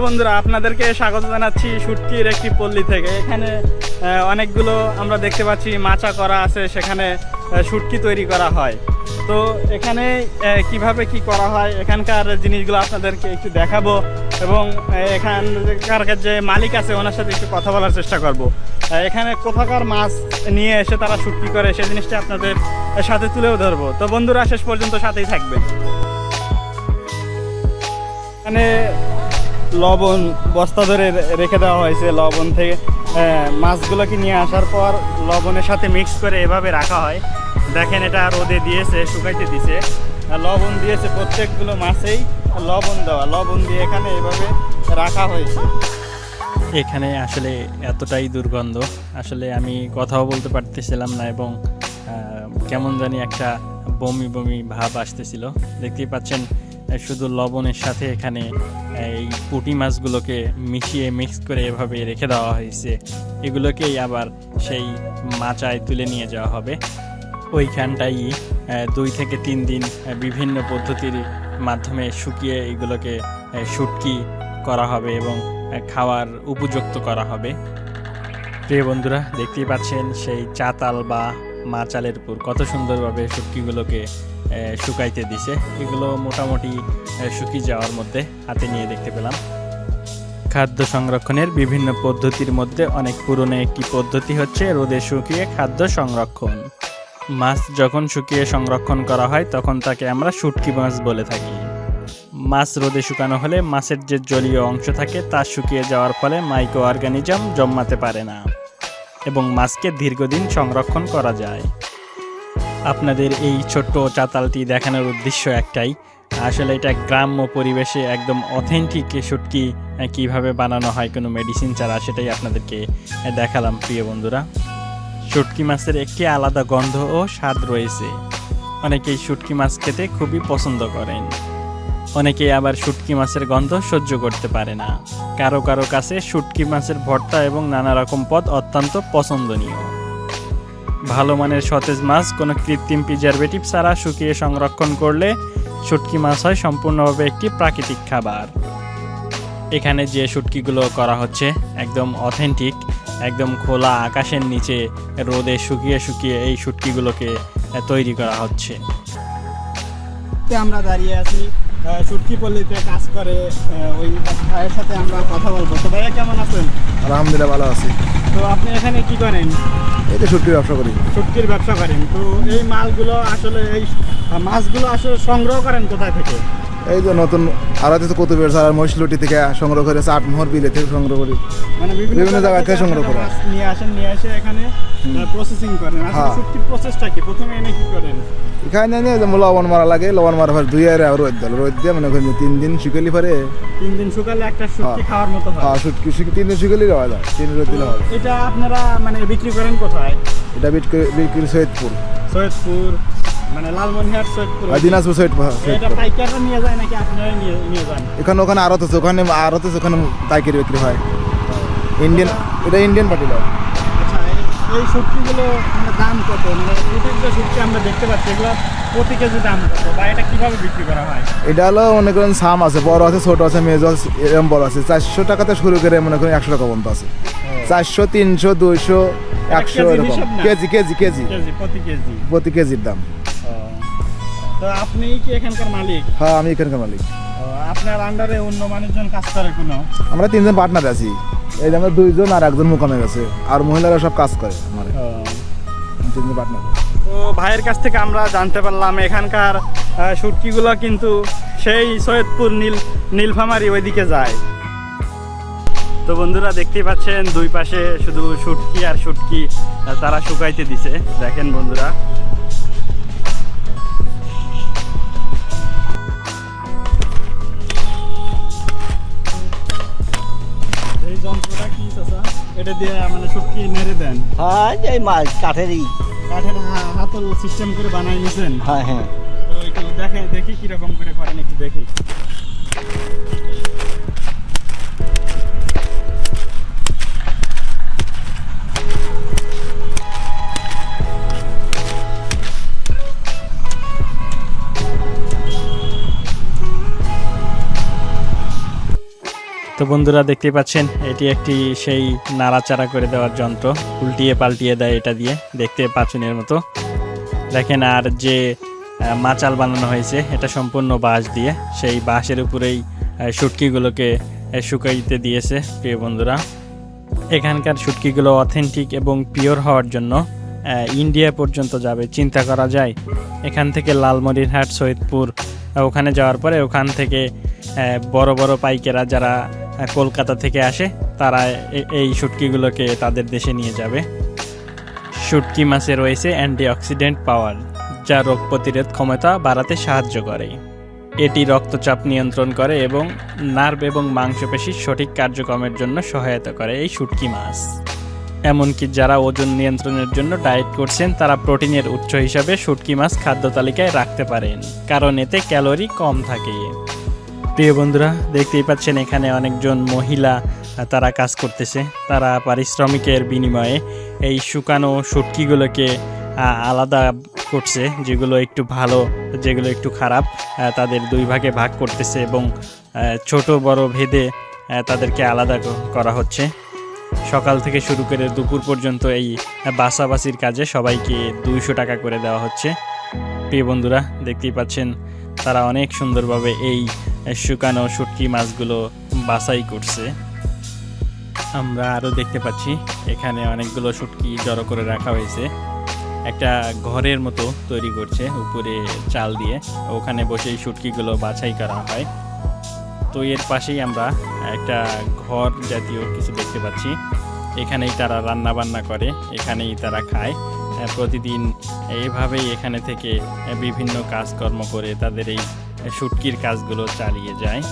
Hello বন্ধুরা, আপনাদেরকে স্বাগত জানাচ্ছি সুটকির একটি পল্লী থেকে। এখানে অনেকগুলো আমরা দেখতে পাচ্ছি, মাচা করা আছে, সেখানে সুটকি তৈরি করা হয়। তো এখানে কীভাবে কি করা হয়, এখানকার জিনিসগুলো আপনাদেরকে একটু দেখাবো এবং এখানকার যে মালিক আছে, ওনার সাথে একটু কথা বলার চেষ্টা করব। এখানে কোথাকার মাছ নিয়ে এসে তারা শুটকি করে সেই জিনিসটা আপনাদের সাথে তুলেও ধরবো। তো বন্ধুরা, শেষ পর্যন্ত সাথেই থাকবেন। এখানে লবণ, বস্তা ধরে রেখে দেওয়া হয়েছে লবণ থেকে। মাছগুলোকে নিয়ে আসার পর লবণের সাথে মিক্স করে এভাবে রাখা হয়। দেখেন এটা রোদে দিয়েছে, শুকাইতে দিছে। লবণ দিয়েছে প্রত্যেকগুলো মাছেই লবণ দেওয়া। লবণ দিয়ে এখানে এভাবে রাখা হয়েছে। এখানে আসলে এতটাই দুর্গন্ধ। আসলে আমি কথাও বলতে পারতেছিলাম না এবং কেমন জানি একটা বমি বমি ভাব আসতেছিল। দেখতেই পাচ্ছেন শুধু লবণের সাথে এখানে এই পুঁটি মাছগুলোকে মিশিয়ে মিক্স করে এভাবে রেখে দেওয়া হয়েছে। এগুলোকেই আবার সেই মাচায় তুলে নিয়ে যাওয়া হবে। ওইখানটাই দুই থেকে তিন দিন বিভিন্ন পদ্ধতির মাধ্যমে শুকিয়ে এগুলোকে শুটকি করা হবে এবং খাওয়ার উপযুক্ত করা হবে। প্রিয় বন্ধুরা, দেখতেই পাচ্ছেন সেই চাতাল বা মাচালের উপর কত সুন্দরভাবে শুটকিগুলোকে শুকাইতে দিছে। এগুলো মোটামুটি শুকিয়ে যাওয়ার মধ্যে হাতে নিয়ে দেখতে পেলাম। খাদ্য সংরক্ষণের বিভিন্ন পদ্ধতির মধ্যে অনেক পুরনো একটি পদ্ধতি হচ্ছে রোদে শুকিয়ে খাদ্য সংরক্ষণ। মাছ যখন শুকিয়ে সংরক্ষণ করা হয়, তখন তাকে আমরা শুটকি মাছ বলে থাকি। মাছ রোদে শুকানো হলে মাছের যে জলীয় অংশ থাকে, তা শুকিয়ে যাওয়ার ফলে মাইক্রো অর্গানিজম জন্মাতে পারে না এবং মাছকে দীর্ঘদিন সংরক্ষণ করা যায়। আপনাদের এই ছোট্ট চাতালটি দেখানোর উদ্দেশ্য একটাই। আসলে এটা গ্রাম্য পরিবেশে একদম অথেন্টিক শুটকি কীভাবে বানানো হয় কোনো মেডিসিন ছাড়া সেটাই আপনাদেরকে দেখালাম প্রিয় বন্ধুরা। শুটকি মাছের একটি আলাদা গন্ধ ও স্বাদ রয়েছে। অনেকেই শুটকি মাছ খেতে খুবই পছন্দ করেন। অনেকেই আবার শুটকি মাছের গন্ধ সহ্য করতে পারে না। কারও কারও কাছে শুটকি মাছের ভর্তা এবং নানা রকম পদ অত্যন্ত পছন্দনীয়। ভালো মানের সতেজ মাছ, কোনো কৃত্রিম প্রিজারভেটিভ ছাড়া শুকিয়ে সংরক্ষণ করলে শুটকি মাছ হয় সম্পূর্ণভাবে একটি প্রাকৃতিক খাবার। এখানে যে শুটকিগুলো করা হচ্ছে একদম অথেন্টিক একদম খোলা আকাশের নিচে রোদে শুকিয়ে শুকিয়ে এই শুটকিগুলোকে তৈরি করা হচ্ছে। আমরা দাঁড়িয়ে আছি আহ, পল্লীতে কাজ করে ওই ভাইয়ের সাথে আমরা কথা বলব। তো ভাইয়া কেমন আছেন? আলহামদুলিল্লাহ ভালো আছি। তো আপনি এখানে কি করেন? এই তো সুটকির ব্যবসা করি। সুটকির ব্যবসা করেন। তো এই মালগুলো আসলে এই মাছগুলো আসলে সংগ্রহ করেন কোথায় থেকে? এই যে নতুন আর হচ্ছে কুতুবের সারা মহিষলুটি থেকে সংগ্রহ করে চাট মোহর বিলে থেকে সংগ্রহ করি। মানে বিভিন্ন জায়গা থেকে সংগ্রহ করা। নিয়ে আসেন নিয়ে এসে এখানে প্রসেসিং করেন। আসলে হ্যাঁ। শুটকির প্রসেসটা কি? প্রথমে এনে কি করেন? এখানে নিয়ে যে লবণ মারা লাগে লবণ মারা পর দুই আর রোদ দিল রোদ দিয়ে মানে যে তিন দিন শুকালি পরে তিন দিন শুকালে একটা শুটকি হ্যাঁ। খাওয়ার মতো হয়। হ্যাঁ শুটকি শুকি তিন দিন শুকালি দেওয়া যায়। তিন রোদ দিলে হবে এটা আপনারা মানে বিক্রি করেন কোথায়? এটা বিক্রি বিক্রি সৈয়দপুর। সৈয়দপুর। মানে লালমনিরহাট সৈয়দপুর দিনাজপুর সৈয়দপুর হ্যাঁ, এটা পাইকাররা নিয়ে যায় নাকি আপনারাই নিয়ে নিয়ে যান? এখানে ওখানে আছে ওখানে আছে ওখানে পাইকারি বিক্রি হয়। ইন্ডিয়ান এটা ইন্ডিয়ান আচ্ছা এই- মানে দাম কত? মানে এইটার যে সবজি আমরা দেখতে পাচ্ছি এগুলো প্রতি কেজি দাম কত? বা এটা কীভাবে বিক্রি করা হয়? এটা হলো মনে করেন সাম আছে বড় আছে ছোট আছে মেজো আছে এরকম বড় আছে। চারশো টাকাতে শুরু করে মনে করেন একশো টাকা পর্যন্ত আছে। চারশো তিনশো দুইশো একশো এরকম। KG KG KG. কেজি প্রতি কেজি। প্রতি কেজির দাম। তো আপনি কি এখানকার মালিক? হ্যাঁ আমি এখানকার মালিক। আপনার আন্ডারে অন্য মানুষজন কাজ করে কোনো? আমরা তিনজন পার্টনার আছি। এই যে আমরা দুইজন আর একজন মোকামে গেছে। আর মহিলারা সব কাজ করে আমার। তিনজন পার্টনার তো ভাইয়ের কাছ থেকে আমরা জানতে পারলাম এখানকার শুটকিগুলো কিন্তু সেই সৈয়দপুর নীল নীলফামারি ওইদিকে যায়। তো বন্ধুরা দেখতেই পাচ্ছেন দুই পাশে শুধু শুটকি আর শুটকি আহ, তারা শুকাইতে দিছে। দেখেন বন্ধুরা। এটা দিয়ে মানে শুটকি নেড়ে দেন। হ্যাঁ এই মাছ কাঠেরই। কাঠের হাতল সিস্টেম করে বানাই নিয়েছেন হ্যাঁ হ্যাঁ। তো একটু দেখে দেখি কীরকম করে করেন একটু দেখি। তো বন্ধুরা দেখতে পাচ্ছেন, এটি একটি সেই নাড়াচাড়া করে দেওয়ার যন্ত্র। উল্টিয়ে পাল্টিয়ে দেয় এটা দিয়ে, দেখতে পাচুনের মতো। দেখেন আর যে মাচাল বানানো হয়েছে, এটা সম্পূর্ণ বাঁশ দিয়ে, সেই বাঁশের উপরেই শুটকিগুলোকে শুকাইতে দিয়েছে, প্রিয় বন্ধুরা। এখানকার শুটকিগুলো অথেন্টিক এবং পিওর হওয়ার জন্য ইন্ডিয়া পর্যন্ত যাবে, চিন্তা করা যায়। এখান থেকে লালমনিরহাট, সৈয়দপুর ওখানে যাওয়ার পরে ওখান থেকে বড় বড় পাইকেরা যারা কলকাতা থেকে আসে, তারা এই শুটকিগুলোকে তাদের দেশে নিয়ে যাবে। শুটকি মাছে রয়েছে অ্যান্টিঅক্সিডেন্ট পাওয়ার, যা রোগ প্রতিরোধ ক্ষমতা বাড়াতে সাহায্য করে। এটি রক্তচাপ নিয়ন্ত্রণ করে এবং নার্ভ এবং মাংসপেশির সঠিক কার্যক্রমের জন্য সহায়তা করে এই শুটকি মাছ। এমনকি যারা ওজন নিয়ন্ত্রণের জন্য ডায়েট করছেন, তারা প্রোটিনের উৎস হিসাবে শুটকি মাছ খাদ্য তালিকায় রাখতে পারেন, কারণ এতে ক্যালোরি কম থাকে। প্রিয় বন্ধুরা, দেখতেই পাচ্ছেন এখানে অনেকজন মহিলা তারা কাজ করতেছে। তারা পারিশ্রমিকের বিনিময়ে এই শুকানো শুটকিগুলোকে আলাদা করছে, যেগুলো একটু ভালো, যেগুলো একটু খারাপ তাদের দুই ভাগে ভাগ করতেছে এবং ছোট বড় ভেদে তাদেরকে আলাদা করা হচ্ছে। সকাল থেকে শুরু করে দুপুর পর্যন্ত এই বাসাবাসির কাজে সবাইকে দুইশো টাকা করে দেওয়া হচ্ছে। প্রিয় বন্ধুরা, দেখতেই পাচ্ছেন, তারা অনেক সুন্দরভাবে এই শুকানো শুটকি মাছগুলো বাছাই করছে। আমরা আরও দেখতে পাচ্ছি, এখানে অনেকগুলো শুটকি জড়ো করে রাখা হয়েছে। একটা ঘরের মতো তৈরি করছে উপরে চাল দিয়ে, ওখানে বসেই শুটকিগুলো বাছাই করা হয়। তো এর পাশেই আমরা একটা ঘর জাতীয় কিছু দেখতে পাচ্ছি। এখানেই তারা রান্না বান্না করে, এখানেই তারা খায়। প্রতিদিন এইভাবেই এখানে থেকে বিভিন্ন কাজকর্ম করে তাদের এই শুটকির কাজগুলো চালিয়ে যায়।